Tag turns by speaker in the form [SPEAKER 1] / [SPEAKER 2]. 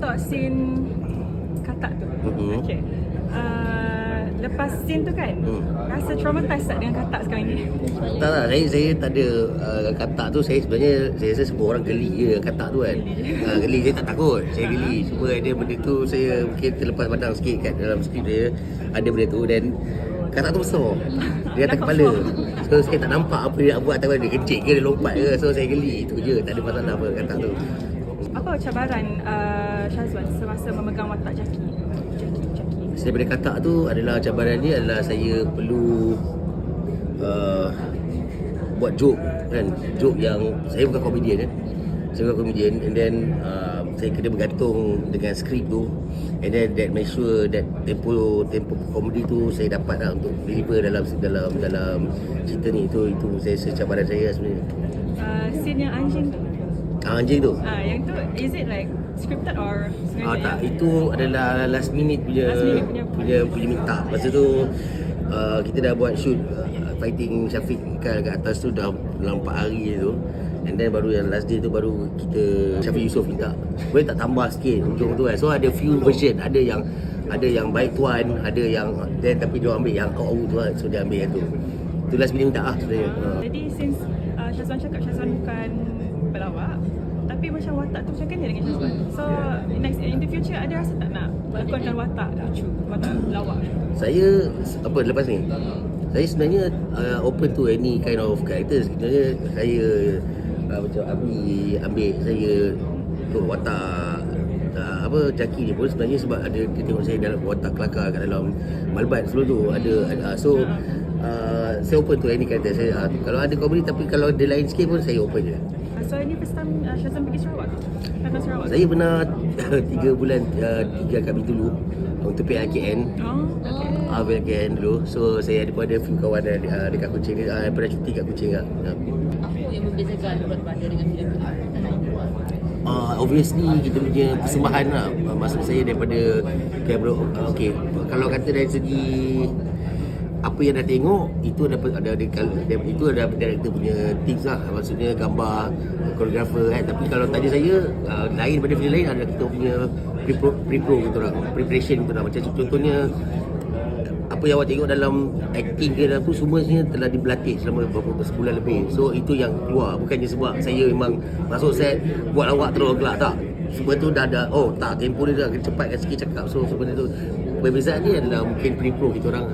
[SPEAKER 1] untuk scene katak tu.
[SPEAKER 2] Mhm.
[SPEAKER 1] Okay. Uh, lepas scene tu kan,
[SPEAKER 2] Hmm.
[SPEAKER 1] rasa traumatized tak dengan katak sekarang ni?
[SPEAKER 2] Tak tak, saya, saya tak ada uh, katak tu Saya sebenarnya, saya rasa semua orang geli je katak tu kan uh, Geli, saya tak takut, saya geli Cuma ada benda tu, saya mungkin terlepas pandang sikit kat dalam skrip saya Ada benda tu dan katak tu besar Dia atas kepala So saya tak nampak apa dia nak buat Tapi dia kecil ke, dia lompat ke So saya geli, itu je, tak ada masalah apa katak tu
[SPEAKER 1] Apa cabaran uh, Syazwan semasa memegang watak Jackie? Jackie, Jackie.
[SPEAKER 2] Saya daripada katak tu adalah cabaran dia adalah saya perlu uh, buat joke kan joke yang saya bukan komedian kan saya bukan komedian and then uh, saya kena bergantung dengan skrip tu and then that make sure that tempo tempo komedi tu saya dapat lah untuk deliver dalam dalam dalam cerita ni itu itu saya rasa cabaran saya sebenarnya
[SPEAKER 1] Uh, scene yang anjing tu.
[SPEAKER 2] Ah, anjing tu
[SPEAKER 1] Ah, yang tu is it like scripted or
[SPEAKER 2] Ah
[SPEAKER 1] sengaja?
[SPEAKER 2] tak, itu adalah last minute punya
[SPEAKER 1] Last minute punya.
[SPEAKER 2] punya punya minta. Masa tu uh, kita dah buat shoot uh, fighting Syafiq Kal kat atas tu dah dalam 4 hari tu. And then baru yang last day tu baru kita Syafiq Yusof minta Boleh tak tambah sikit hujung tu kan So ada few version Ada yang ada yang baik tuan Ada yang Then tapi dia ambil yang kau tu kan So dia ambil yang tu Tu last minute minta lah sebenarnya uh.
[SPEAKER 1] Jadi since uh, Syazwan cakap Syazwan bukan pelawak tapi macam watak tu macam kena dengan Syazwan. So next in the future ada rasa tak nak lakonkan watak lucu, watak lawak.
[SPEAKER 2] Saya apa lepas ni? Saya sebenarnya uh, open to any kind of character sebenarnya saya uh, macam Abi ambil saya untuk watak uh, apa Jaki ni pun sebenarnya sebab ada dia tengok saya dalam watak kelakar kat dalam Malbat sebelum tu. Ada uh, so uh, saya open to any character. Saya uh, kalau ada komedi tapi kalau ada lain sikit pun saya open je
[SPEAKER 1] so ini first time uh, Syazwan pergi Sarawak. Sarawak.
[SPEAKER 2] saya pernah 3 bulan uh, 3 kami dulu untuk PAKN
[SPEAKER 1] Oh, okay.
[SPEAKER 2] Ah, uh, dulu. So saya ada pun ada few kawan ada uh, dekat Kuching ni, uh, pernah cuti kat Kuching kat. Uh.
[SPEAKER 3] Apa yang membezakan Bandar dengan filem lain?
[SPEAKER 2] Uh, obviously kita punya persembahan lah uh, Maksud saya daripada kamera uh, Okay Kalau kata dari segi Apa yang dah tengok Itu ada, ada, ada, ada Itu ada director punya tips lah. Maksudnya gambar Koreografer kan Tapi kalau tanya saya uh, Lain daripada filem lain Ada kita punya Pre-pro, pre-pro kita orang. Preparation kita orang. Macam contohnya apa yang awak tengok dalam acting ke dalam tu semuanya telah diberlatih selama beberapa sebulan lebih. So itu yang keluar. Bukannya sebab saya memang masuk set buat lawak terus gelak tak. Semua tu dah ada oh tak tempo dia dah cepatkan sikit cakap. So sebenarnya tu perbezaan dia adalah mungkin pre-pro kita orang